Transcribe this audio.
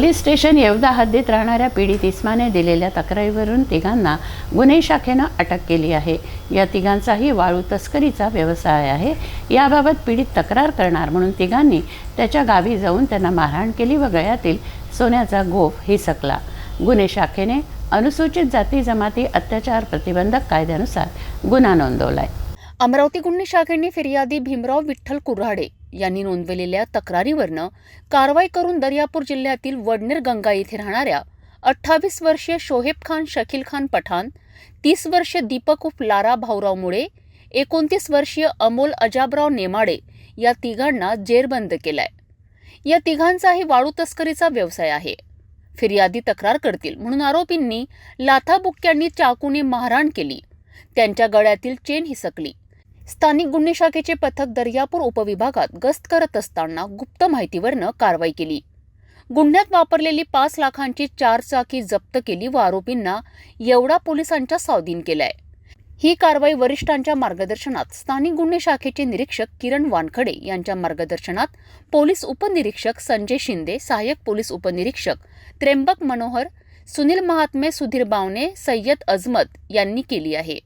Police station Yevda हद्दीत राहणाऱ्या पीडित इस्माने दिलेल्या तक्रारीवरून तिघांना गुन्हे शाखेनं अटक केली आहे. या तिघांचाही वाळू तस्करीचा व्यवसाय आहे. याबाबत पीडित तक्रार करणार म्हणून तिघांनी त्याच्या गावी जाऊन त्यांना मारहाण केली व गळ्यातील सोन्याचा गोफ हिसकला. गुन्हे शाखेने अनुसूचित जाती जमाती अत्याचार प्रतिबंधक कायद्यानुसार गुन्हा नोंदवलाय. अमरावती गुन्हे शाखेने फिर्यादी भीमराव विठ्ठल कुऱ्हाडे यांनी नोंदवलेल्या तक्रारीवरनं कारवाई करून दर्यापूर जिल्ह्यातील वडनेर गंगा येथे राहणाऱ्या अठ्ठावीस वर्षीय शोहेब खान शकील खान पठाण तीस वर्षीय दीपक उफ लारा भाऊराव मुळे एकोणतीस वर्षीय अमोल अजाबराव नेमाडे या तिघांना जेरबंद केलाय. या तिघांचाही वाळू तस्करीचा व्यवसाय आहे. फिर्यादी तक्रार करतील म्हणून आरोपींनी लाथाबुक्क्यांनी चाकूने मारहाण केली. त्यांच्या गळ्यातील चेन हिसकली. स्थानिक गुन्हे शाखेचे पथक दर्यापूर उपविभागात गस्त करत असताना गुप्त माहितीवरनं कारवाई केली. गुन्ह्यात वापरलेली पाच लाखांची चारचाकी जप्त केली व आरोपींना येवडा पोलिसांच्या सावधीन केलाय. ही कारवाई वरिष्ठांच्या मार्गदर्शनात स्थानिक गुन्हे शाखेचे निरीक्षक किरण वानखडे यांच्या मार्गदर्शनात पोलीस उपनिरीक्षक संजय शिंदे सहाय्यक पोलीस उपनिरीक्षक त्र्यंबक मनोहर सुनील महात्मे सुधीर बावणे सय्यद अजमत यांनी केली आहे.